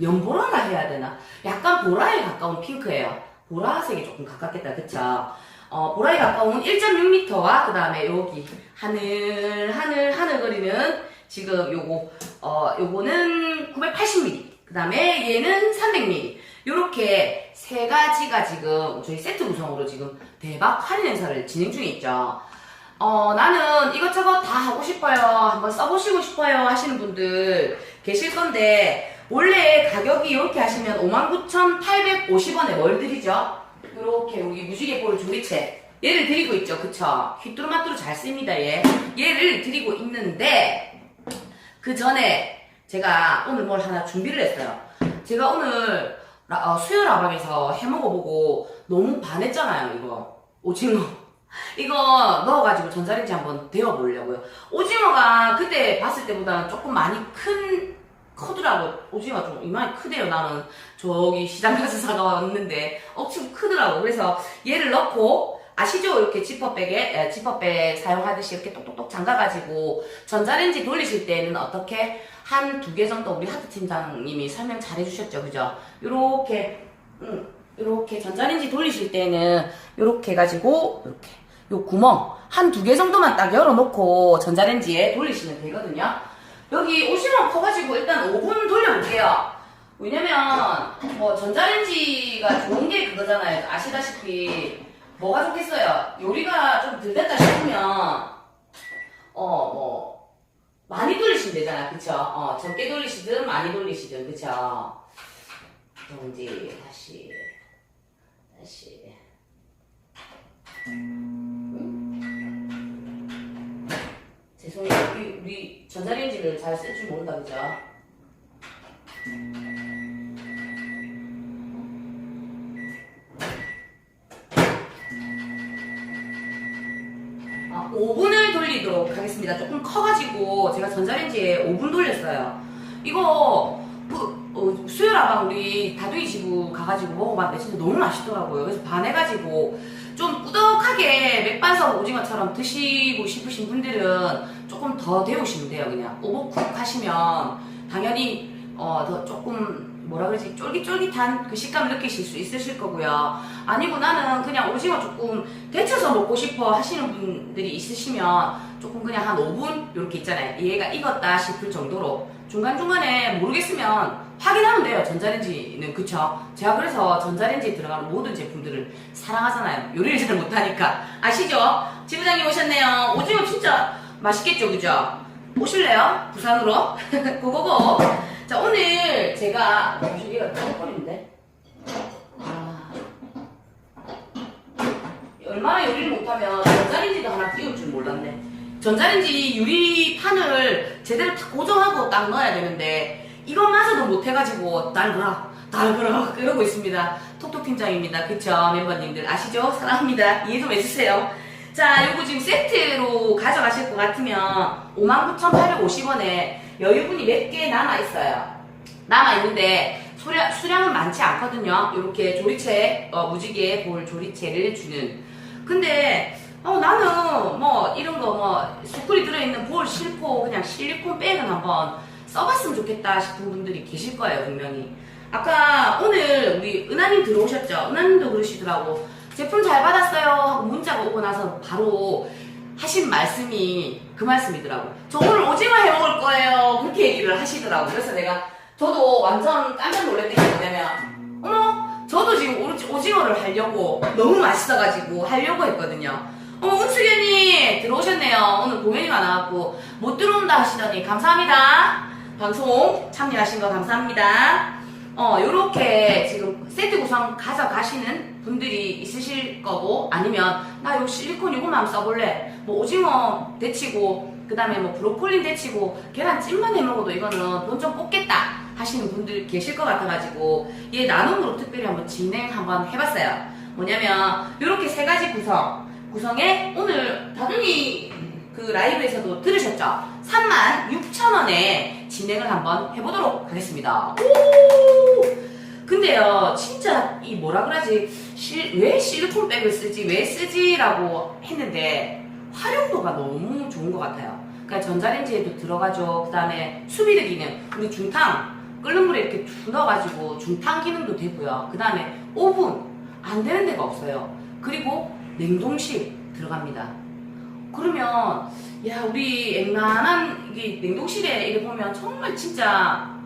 연보라라 해야 되나? 약간 보라에 가까운 핑크예요. 보라색이 조금 가깝겠다, 그쵸? 어, 보라에 가까운 1.6m와 그 다음에 여기 하늘, 하늘, 하늘 거리는 지금 요거, 어, 요거는 980mm. 그 다음에 얘는 300mm. 요렇게 세 가지가 지금 저희 세트 구성으로 지금 대박 할인 행사를 진행 중에 있죠. 어, 나는 이것저것 다 하고 싶어요. 한번 써보시고 싶어요. 하시는 분들 계실 건데, 원래 가격이 이렇게 하시면 59,850원에 뭘 드리죠? 이렇게 여기 무지개 볼 조리채. 얘를 드리고 있죠. 그쵸? 휘뚜루마뚜루 잘 씁니다, 얘. 얘를 드리고 있는데, 그 전에 제가 오늘 뭘 하나 준비를 했어요. 제가 오늘 라- 어, 수요 라방에서 해 먹어보고 너무 반했잖아요, 이거. 오징어. 이거 넣어가지고 전자레인지 한번 데워보려고요. 오징어가 그때 봤을 때보다는 조금 많이 큰, 크더라고. 오징어가 좀 이만히 크대요, 나는. 저기 시장 가서 사가 왔는데 엄청 크더라고. 그래서 얘를 넣고, 아시죠? 이렇게 지퍼백에, 에, 지퍼백 사용하듯이 이렇게 똑똑똑 잠가가지고 전자레인지 돌리실 때는 어떻게 한 두 개 정도 우리 하트 팀장님이 설명 잘 해주셨죠, 그죠? 요렇게, 음, 요렇게 전자레인지 돌리실 때는 요렇게 해가지고 요렇게 요 구멍 한 두 개 정도만 딱 열어놓고 전자레인지에 돌리시면 되거든요. 여기 오시면 커가지고 일단 5분 돌려볼게요. 왜냐면 뭐 전자레인지가 좋은 게 그거잖아요. 아시다시피 뭐가 좋겠어요. 요리가 좀 덜 됐다 싶으면 어 뭐 많이 돌리시면 되잖아, 그쵸? 어 적게 돌리시든 많이 돌리시든 그쵸? 이제 다시 다시 죄 우리, 전자레인지를 잘 쓸 줄 모른다, 그죠? 아, 5분을 돌리도록 하겠습니다. 조금 커가지고 제가 전자레인지에 5분 돌렸어요. 이거 그, 어, 수요라방 우리 다둥이 지부 가가지고 먹어봤는데 진짜 너무 맛있더라고요. 그래서 반해가지고 좀 꾸덕하게 맥반석 오징어처럼 드시고 싶으신 분들은 조금 더 데우시면 돼요. 그냥 오버쿡 하시면 당연히 어, 더 조금 뭐라 그러지 쫄깃쫄깃한 그 식감을 느끼실 수 있으실 거고요. 아니고 나는 그냥 오징어 조금 데쳐서 먹고 싶어 하시는 분들이 있으시면 조금 그냥 한 5분 이렇게 있잖아요. 얘가 익었다 싶을 정도로 중간중간에 모르겠으면 확인하면 돼요. 전자레인지는 그쵸? 제가 그래서 전자레인지에 들어가는 모든 제품들을 사랑하잖아요. 요리를 잘 못하니까 아시죠? 지부장님 오셨네요. 오징어 진짜 맛있겠죠, 그죠? 오실래요? 부산으로? 고고고. 자 오늘 제가 여기가 떠버리는데. 아. 얼마나 요리를 못하면 전자레인지도 하나 띄울 줄 몰랐네. 전자레인지 유리판을 제대로 딱 고정하고 딱 넣어야 되는데 이것마저도 못해가지고 날그라 날그라 이러고 있습니다. 톡톡 팀장입니다. 그쵸 멤버님들 아시죠? 사랑합니다. 이해 좀 해주세요. 자 요거 지금 세트로 가져가실 것 같으면 59,850원에 여유분이 몇 개 남아있어요. 남아있는데 수량, 수량은 많지 않거든요. 이렇게 조리채, 어, 무지개 볼 조리채를 주는. 근데, 어, 나는 뭐, 이런 거 뭐, 수쿨이 들어있는 볼 싫고, 그냥 실리콘 백은 한번 써봤으면 좋겠다 싶은 분들이 계실 거예요, 분명히. 아까 오늘 우리 은하님 들어오셨죠? 은하님도 그러시더라고. 제품 잘 받았어요. 하고 문자가 오고 나서 바로 하신 말씀이 그 말씀이더라고. 저 오늘 오징어 해 먹을 거예요. 그렇게 얘기를 하시더라고. 그래서 내가 저도 완전 깜짝 놀랐던 게 뭐냐면, 어머, 저도 지금 오- 오징어를 하려고 너무 맛있어가지고 하려고 했거든요. 어머, 은수견이 들어오셨네요. 오늘 공연이가 나왔고 못 들어온다 하시더니 감사합니다. 방송 참여하신 거 감사합니다. 어, 요렇게 지금 세트 구성 가져가시는 분들이 있으실 거고, 아니면, 나 요 실리콘 요거만 써볼래. 뭐, 오징어 데치고, 그 다음에 뭐, 브로콜리 데치고, 계란찜만 해 먹어도 이거는 돈 좀 뽑겠다. 하시는 분들 계실 것 같아가지고, 얘 나눔으로 특별히 한번 진행 한번 해봤어요. 뭐냐면, 요렇게 세 가지 구성. 구성에 오늘 다둥이 그 라이브에서도 들으셨죠? 36,000원에 진행을 한번 해보도록 하겠습니다. 오! 근데요, 진짜 이 뭐라 그러지? 실, 왜 실리콘 백을 쓰지? 왜 쓰지라고 했는데 활용도가 너무 좋은 것 같아요. 그러니까 전자레인지에도 들어가죠. 그 다음에 수비드 기능, 우리 중탕 끓는 물에 이렇게 툭 넣어가지고 중탕 기능도 되고요. 그 다음에 오븐 안 되는 데가 없어요. 그리고 냉동실 들어갑니다. 그러면 야 우리 웬만한 이게 냉동실에 이래 보면 정말 진짜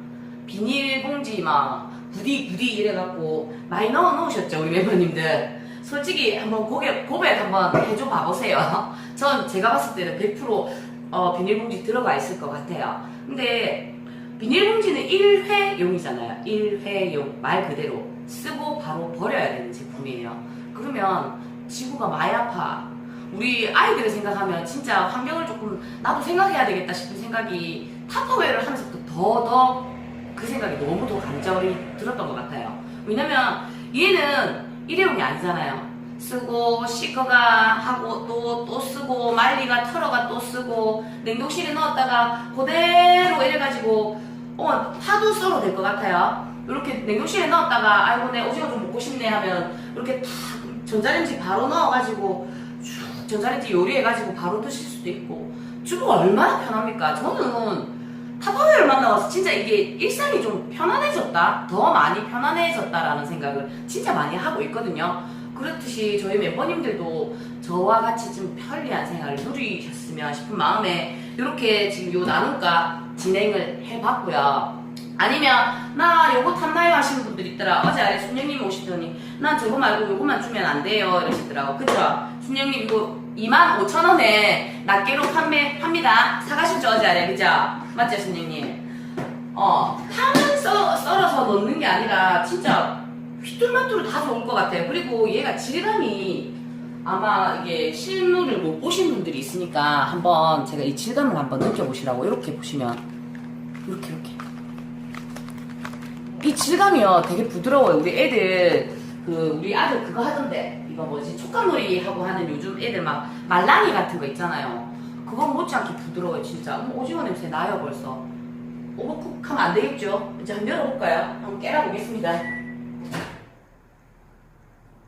비닐봉지 막 부디 부디 이래갖고 많이 넣어 놓으셨죠 우리 멤버님들. 솔직히 한번 고백, 고백 한번 해줘 봐보세요. 전 제가 봤을 때는 100% 어, 비닐봉지 들어가 있을 것 같아요. 근데 비닐봉지는 1회용이잖아요. 1회용 말 그대로 쓰고 바로 버려야 되는 제품이에요. 그러면 지구가 많이 아파 우리 아이들을 생각하면 진짜 환경을 조금 나도 생각해야 되겠다 싶은 생각이 타퍼웨어를 하면서부터 더더 그 생각이 너무 더 간절히 들었던 것 같아요. 왜냐면 얘는 일회용이 아니잖아요. 쓰고 씻거가 하고 또 또 쓰고 말리가 털어가 또 쓰고 냉동실에 넣었다가 그대로 이래가지고 어 하도 썰어 될것 같아요. 이렇게 냉동실에 넣었다가 아이고 내 오징어 좀 먹고 싶네 하면 이렇게 탁 전자레인지 바로 넣어가지고 쭉 전자레인지 요리해가지고 바로 드실 수도 있고 주부가 얼마나 편합니까? 저는 타파웨어를 만나서 진짜 이게 일상이 좀 편안해졌다, 더 많이 편안해졌다라는 생각을 진짜 많이 하고 있거든요. 그렇듯이 저희 멤버님들도 저와 같이 좀 편리한 생활을 누리셨으면 싶은 마음에 이렇게 지금 요 나눔과 진행을 해봤고요. 아니면 나 요거 탐나요 하시는 분들 있더라. 어제 아래 순영님 오시더니 난 저거 말고 요거만 주면 안 돼요 이러시더라고. 그쵸? 순영님 이거 25,000원에 낱개로 판매합니다. 사가셨죠 어제 아래 그죠? 맞죠 순영님? 어 파는 썰, 썰어서 넣는 게 아니라 진짜 휘뚤마뚤 다 좋을 것 같아요. 그리고 얘가 질감이 아마 이게 실물을 못 보신 분들이 있으니까 한번 제가 이 질감을 한번 느껴보시라고 이렇게 보시면 이렇게 이렇게 이 질감이요 되게 부드러워요. 우리 애들 그 우리 아들 그거 하던데 이거 뭐지 촉감놀이 하고 하는 요즘 애들 막 말랑이 같은 거 있잖아요. 그거 못지않게 부드러워요 진짜. 어머, 오징어 냄새 나요 벌써. 오버쿡 하면 안 되겠죠? 이제 한번 열어볼까요? 한번 깨라보겠습니다.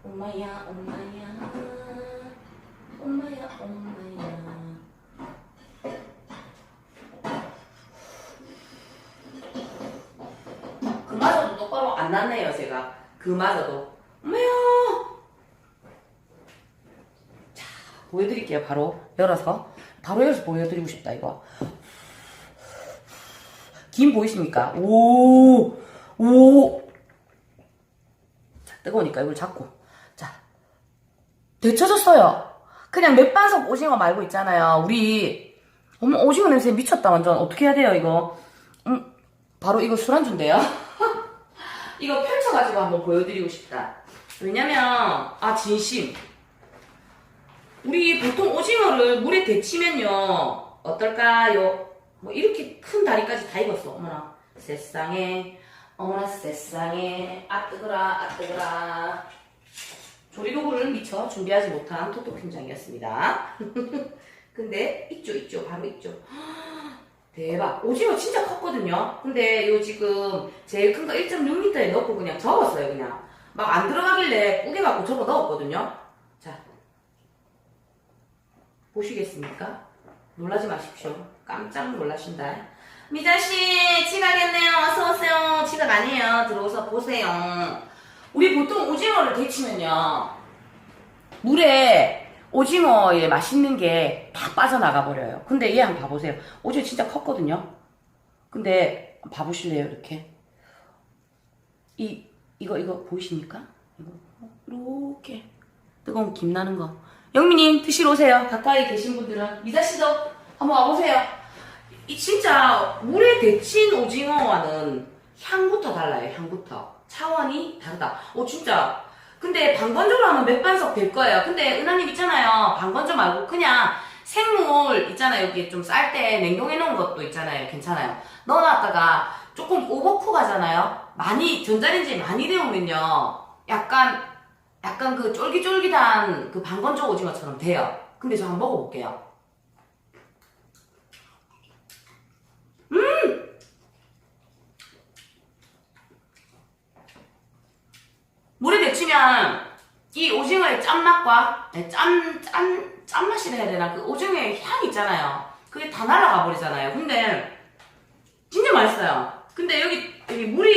엄마야 엄마야 엄마야 엄마야 그마저도 똑바로 안 났네요 제가 그마저도 엄마야 자 보여드릴게요 바로 열어서 바로 열어서 보여드리고 싶다 이거 김 보이십니까? 오, 오. 자, 뜨거우니까 이걸 잡고. 자, 데쳐졌어요. 그냥 맥반석 오징어 말고 있잖아요. 우리, 어머, 오징어 냄새 미쳤다, 완전. 어떻게 해야 돼요, 이거? 음, 바로 이거 술안주인데요? 이거 펼쳐가지고 한번 보여드리고 싶다. 왜냐면, 아, 진심. 우리 보통 오징어를 물에 데치면요, 어떨까요? 뭐 이렇게 큰 다리까지 다 입었어. 어머나 세상에 어머나 세상에 아 뜨거라 아 뜨거라 조리도구를 미처 준비하지 못한 토토 팀장이었습니다. 근데 있죠 있죠 바로 있죠. 대박 오징어 진짜 컸거든요. 근데 요 지금 제일 큰 거 1.6m에 넣고 그냥 접었어요 그냥 막 안 들어가길래 꾸겨갖고 접어 넣었거든요. 자 보시겠습니까? 놀라지 마십시오. 깜짝 놀라신다. 미자씨, 지각했네요. 어서오세요. 지각 아니에요. 들어오서 보세요. 우리 보통 오징어를 데치면요. 물에 오징어에 맛있는 게 다 빠져나가 버려요. 근데 얘 한번 봐보세요. 오징어 진짜 컸거든요. 근데 봐보실래요? 이렇게. 이, 이거, 이거 보이십니까? 이거. 이렇게. 뜨거운 김 나는 거. 영미님 드시러 오세요. 가까이 계신 분들은 미자 씨도 한번 와보세요. 이 진짜 물에 데친 오징어와는 향부터 달라요. 향부터 차원이 다르다. 오 진짜. 근데 방건조로 하면 맥반석 될 거예요. 근데 은하님 있잖아요. 방건조 말고 그냥 생물 있잖아요. 여기 좀 쌀 때 냉동해 놓은 것도 있잖아요. 괜찮아요. 넣어놨다가 조금 오버쿡 하잖아요. 많이 전자레인지에 많이 데우면요. 약간 약간 그 쫄깃쫄깃한 그 방건조 오징어처럼 돼요. 근데 저 한번 먹어볼게요. 음! 데치면 이 오징어의 짠맛과 네, 짠, 짠, 짠맛이라 해야 되나? 그 오징어의 향 있잖아요. 그게 다 날아가 버리잖아요. 근데 진짜 맛있어요. 근데 여기 이 물이